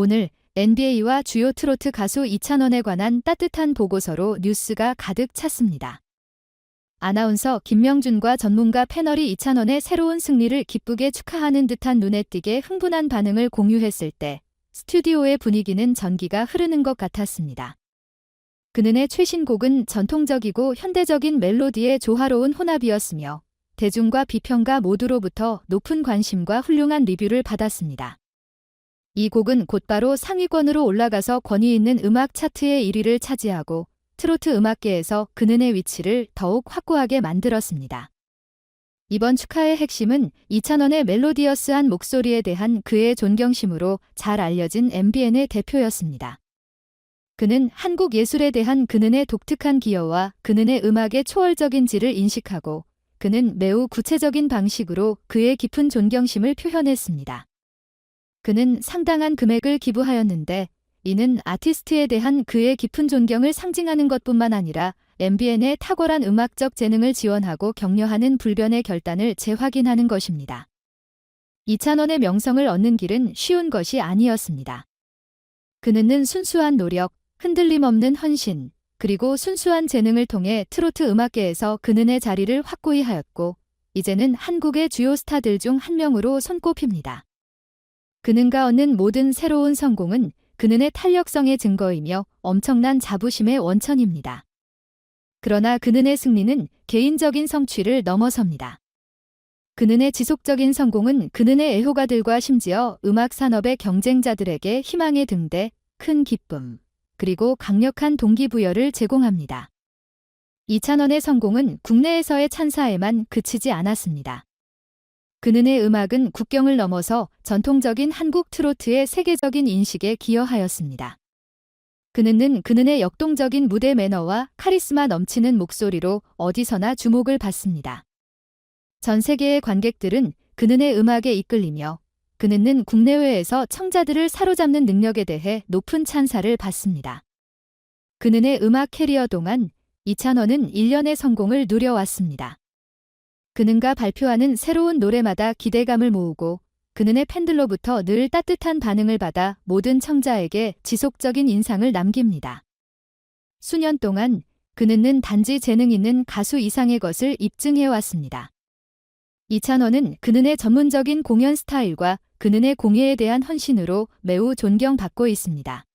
오늘 NBA와 주요 트로트 가수 이찬원에 관한 따뜻한 보고서로 뉴스가 가득 찼습니다. 아나운서 김명준과 전문가 패널이 이찬원의 새로운 승리를 기쁘게 축하하는 듯한 눈에 띄게 흥분한 반응을 공유했을 때 스튜디오의 분위기는 전기가 흐르는 것 같았습니다. 그는의 최신 곡은 전통적이고 현대적인 멜로디의 조화로운 혼합이었으며 대중과 비평가 모두로부터 높은 관심과 훌륭한 리뷰를 받았습니다. 이 곡은 곧바로 상위권으로 올라가서 권위 있는 음악 차트의 1위를 차지하고 트로트 음악계에서 그는의 위치를 더욱 확고하게 만들었습니다. 이번 축하의 핵심은 이찬원의 멜로디어스한 목소리에 대한 그의 존경심으로 잘 알려진 MBN의 대표였습니다. 그는 한국 예술에 대한 그는의 독특한 기여와 그는의 음악의 초월적인 질을 인식하고 그는 매우 구체적인 방식으로 그의 깊은 존경심을 표현했습니다. 그는 상당한 금액을 기부하였는데 이는 아티스트에 대한 그의 깊은 존경을 상징하는 것뿐만 아니라 MBN의 탁월한 음악적 재능을 지원하고 격려하는 불변의 결단을 재확인하는 것입니다. 이찬원의 명성을 얻는 길은 쉬운 것이 아니었습니다. 그는 순수한 노력, 흔들림 없는 헌신, 그리고 순수한 재능을 통해 트로트 음악계에서 그는의 자리를 확고히 하였고, 이제는 한국의 주요 스타들 중 한 명으로 손꼽힙니다. 그는가 얻는 모든 새로운 성공은 그는의 탄력성의 증거이며 엄청난 자부심의 원천입니다. 그러나 그는의 승리는 개인적인 성취를 넘어섭니다. 그는의 지속적인 성공은 그는의 애호가들과 심지어 음악 산업의 경쟁자들에게 희망의 등대, 큰 기쁨, 그리고 강력한 동기부여를 제공합니다. 이찬원의 성공은 국내에서의 찬사에만 그치지 않았습니다. 그는의 음악은 국경을 넘어서 전통적인 한국 트로트의 세계적인 인식에 기여하였습니다. 그는 그는의 역동적인 무대 매너와 카리스마 넘치는 목소리로 어디서나 주목을 받습니다. 전 세계의 관객들은 그는의 음악에 이끌리며 그는 국내외에서 청자들을 사로잡는 능력에 대해 높은 찬사를 받습니다. 그는의 음악 캐리어 동안 이찬원은 1년의 성공을 누려왔습니다. 그는가 발표하는 새로운 노래마다 기대감을 모으고 그는의 팬들로부터 늘 따뜻한 반응을 받아 모든 청자에게 지속적인 인상을 남깁니다. 수년 동안 그는 단지 재능 있는 가수 이상의 것을 입증해왔습니다. 이찬원은 그는의 전문적인 공연 스타일과 그는의 공예에 대한 헌신으로 매우 존경받고 있습니다.